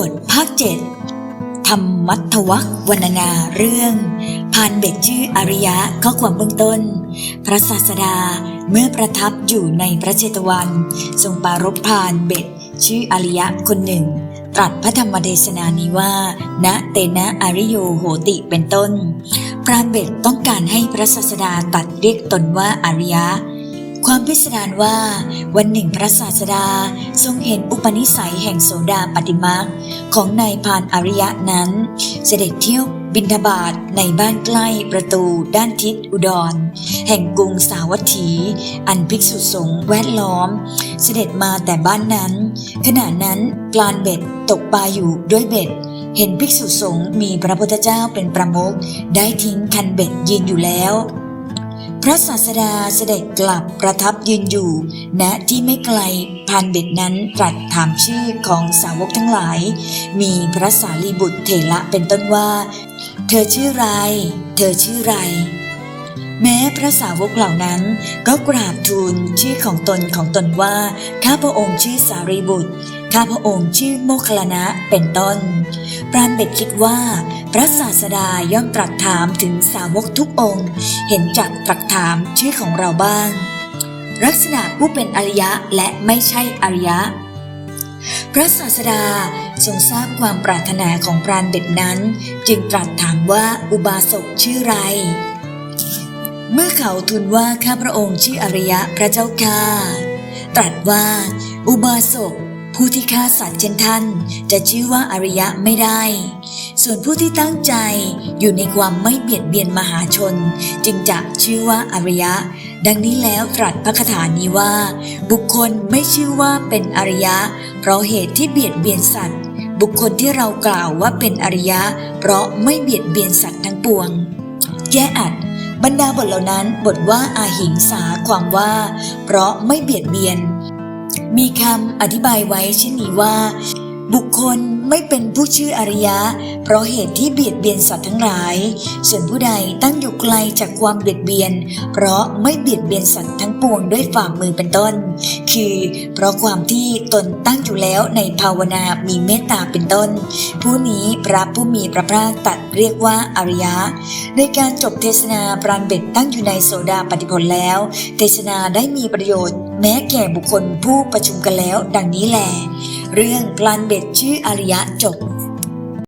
บทภาคเจ็ดธรรมมัทวักวรรณนาเรื่องพานเบ็ดชื่ออริยะข้อความเบื้องต้น พระศาสดาเมื่อประทับอยู่ในพระเจตวัน ทรงปรารภพานเบ็ดชื่ออริยะคนหนึ่ง ตรัสพระธรรมเทศนานี้ว่า ณเตนะอริโยโหติเป็นต้น พรานเบ็ดต้องการให้พระศาสดาตรัดเรียกตนว่าอริยะ ความพิสดารว่าวันหนึ่งพระศาสดาทรงเห็นอุปนิสัยแห่งโสดาปฏิมาของนายพานอริยะนั้น เสด็จเที่ยวบินทบาทในบ้านใกล้ประตูด้านทิศอุดร แห่งกรุงสาวัตถี อันภิกษุสงฆ์แวดล้อม เสด็จมาแต่บ้านนั้น ขณะนั้นปลานเบ็ดตกปลาอยู่ด้วยเบ็ดเห็นภิกษุสงฆ์มีพระพุทธเจ้าเป็นประมุขได้ทิ้งคันเบ็ดยืนอยู่แล้ว พระศาสดาเสด็จกลับประทับยืนอยู่ ณที่ไม่ไกลพานเบ็ดนั้นตรัสถามชื่อของสาวกทั้งหลาย มีพระสารีบุตรเถระเป็นต้นว่า เธอชื่อไร เธอชื่อไร แม้พระสาวกเหล่านั้นก็กราบทูลชื่อของตนของตนว่า ข้าพระองค์ชื่อสารีบุตรข้าพระองค์ชื่อโมคลลานะเป็นต้น ปราณเบ็ดคิดว่า พระศาสดาย่อมตรัสถามถึงสาวกทุกองค์ เห็นจากตรัสถามชื่อของเราบ้าง ลักษณะผู้เป็นอริยะและไม่ใช่อริยะ พระศาสดาทรงทราบความปรารถนาของปราณเบ็ดนั้น จึงตรัสถามว่าอุบาสกชื่อไร เมื่อเขาทูลว่าข้าพระองค์ชื่ออริยะพระเจ้าค่ะตรัสว่า อุบาสก ผู้ที่ฆ่าสัตว์เช่นท่าน จะชื่อว่าอริยะไม่ได้ ส่วนผู้ที่ตั้งใจอยู่ในความไม่เบียดเบียนมหาชน จึงจะชื่อว่าอริยะ ดังนี้แล้วตรัสพระคาถานี้ว่า บุคคลไม่ชื่อว่าเป็นอริยะ เพราะเหตุที่เบียดเบียนสัตว์ บุคคลที่เรากล่าวว่าเป็นอริยะ เพราะไม่เบียดเบียนสัตว์ทั้งปวงแก้อัดบรรดาบทเหล่านั้นบทว่าอาหิงสาความว่า เพราะไม่เบียดเบียน มีคำอธิบายไว้เช่นนี้ว่า บุคคลไม่เป็นผู้ชื่ออริยะ เพราะเหตุที่เบียดเบียนสัตว์ทั้งหลาย ส่วนผู้ใดตั้งอยู่ไกลจากความเบียดเบียน เพราะไม่เบียดเบียนสัตว์ทั้งปวงด้วยฝ่ามือเป็นต้น คือ เพราะความที่ตนตั้งอยู่แล้วในภาวนามีเมตตาเป็นต้น ผู้นี้พระผู้มีพระภาคตัดเรียกว่าอริยะ ในการจบเทศนาปราณเบ็ดตั้งอยู่ในโสดาปฏิผลแล้ว เทศนาได้มีประโยชน์ แม้แก่บุคคลผู้ประชุมกันแล้ว ดังนี้แล เรื่องพลานเบ็ดชื่ออริยะจบ